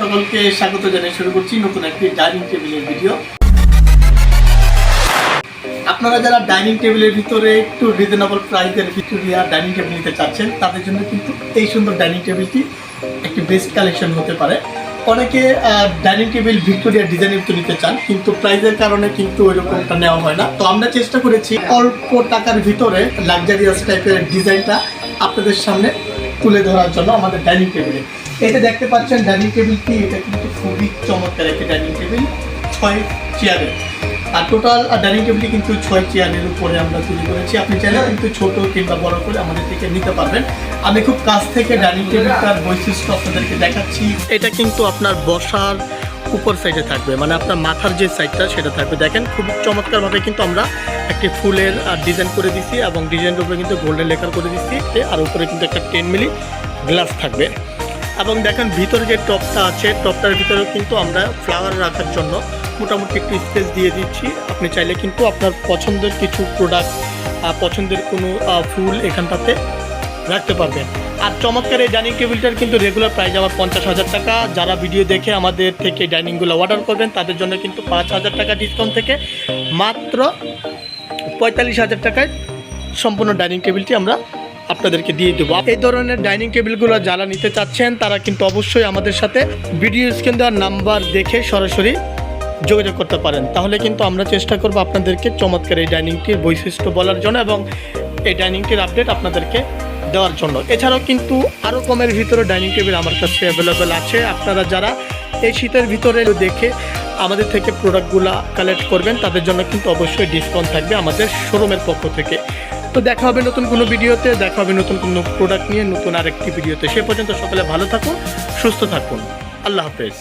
সকলকে স্বাগত জানিয়ে শুরু করছি নতুন একটি ডাইনিং টেবিলের ভিডিও। আপনারা যারা ডাইনিং টেবিলের ভিতরে একটু রিজনেবল প্রাইসের ভিক্টোরিয়া ডাইনিং টেবিল নিতে চাচ্ছেন, তাদের জন্য কিন্তু এই সুন্দর ডাইনিং টেবিলটি একটি বেস্ট কালেকশন হতে পারে। অনেকে ডাইনিং টেবিল ভিক্টোরিয়া ডিজাইনের তো নিতে চান, কিন্তু প্রাইসের কারণে কিন্তু ওই রকমটা নেওয়া হয় না। তো আমরা চেষ্টা করেছি অল্প টাকার ভিতরে লাক্সারিয়াস টাইপের ডিজাইনটা আপনাদের সামনে তুলে ধরার জন্য আমাদের ডাইনিং টেবিলে। এটা দেখতে পাচ্ছেন ডাইনিং টেবিলটি এটা কিন্তু খুবই চমৎকার একটা ডাইনিং টেবিল, ছয় চেয়ারের আর টোটাল ডাইনিং টেবিলটি কিন্তু ছয় চেয়ারের উপরে আমরা তৈরি করেছি। আপনি চাইলে কিন্তু ছোট কিংবা বড় করে আমাদের থেকে নিতে পারবেন। আমি খুব কাছ থেকে ডাইনিং টেবিলটার বৈশিষ্ট্য আপনাদেরকে দেখাচ্ছি। এটা কিন্তু আপনার বসার উপর সাইডে থাকবে মানে আপনার মাথার যে সাইডটা সেটা থাকবে। দেখেন, খুব চমৎকারভাবে কিন্তু আমরা একটি ফুলের ডিজাইন করে দিচ্ছি এবং ডিজাইনের উপরে কিন্তু গোল্ডেন লেখার করে দিচ্ছি আর উপরে কিন্তু একটা টেন মিলি গ্লাস থাকবে। এবং দেখেন ভিতরে যে টপটা আছে, টপটার ভিতরেও কিন্তু আমরা ফ্লাওয়ার রাখার জন্য মোটামুটি একটু স্পেস দিয়ে দিচ্ছি। আপনি চাইলে কিন্তু আপনার পছন্দের কিছু প্রোডাক্ট পছন্দের কোনো ফুল এখানটাতে রাখতে পারবেন। আর চমৎকার এই ডাইনিং টেবিলটার কিন্তু রেগুলার প্রাইস আমার পঞ্চাশ হাজার টাকা। যারা ভিডিও দেখে আমাদের থেকে ডাইনিংগুলো অর্ডার করবেন, তাদের জন্য কিন্তু পাঁচ হাজার টাকা ডিসকাউন্ট থেকে মাত্র পঁয়তাল্লিশ হাজার টাকায় সম্পূর্ণ ডাইনিং টেবিলটি আমরা আপনাদেরকে দিয়ে দেবো। এই ধরনের ডাইনিং টেবিলগুলো যারা নিতে চাচ্ছেন, তারা কিন্তু অবশ্যই আমাদের সাথে ভিডিও স্ক্রিন দেওয়ার নাম্বার দেখে সরাসরি যোগাযোগ করতে পারেন। তাহলে কিন্তু আমরা চেষ্টা করব আপনাদেরকে চমৎকার এই ডাইনিংটির বৈশিষ্ট্য বলার জন্য এবং এই ডাইনিংটির আপডেট আপনাদেরকে দেওয়ার জন্য। এছাড়াও কিন্তু আরও কমের ভিতরে ডাইনিং টেবিল আমার কাছে অ্যাভেলেবেল আছে। আপনারা যারা এই শীতের ভিতরে দেখে আমাদের থেকে প্রোডাক্টগুলো কালেক্ট করবেন, তাদের জন্য কিন্তু অবশ্যই ডিসকাউন্ট থাকবে আমাদের শোরুমের পক্ষ থেকে। তো দেখা হবে নতুন কোনো ভিডিওতে, দেখা হবে নতুন কোনো প্রোডাক্ট নিয়ে, নতুন আরেকটি ভিডিওতে। সে পর্যন্ত সকলে ভালো থাকুন, সুস্থ থাকুন। আল্লাহ হাফেজ।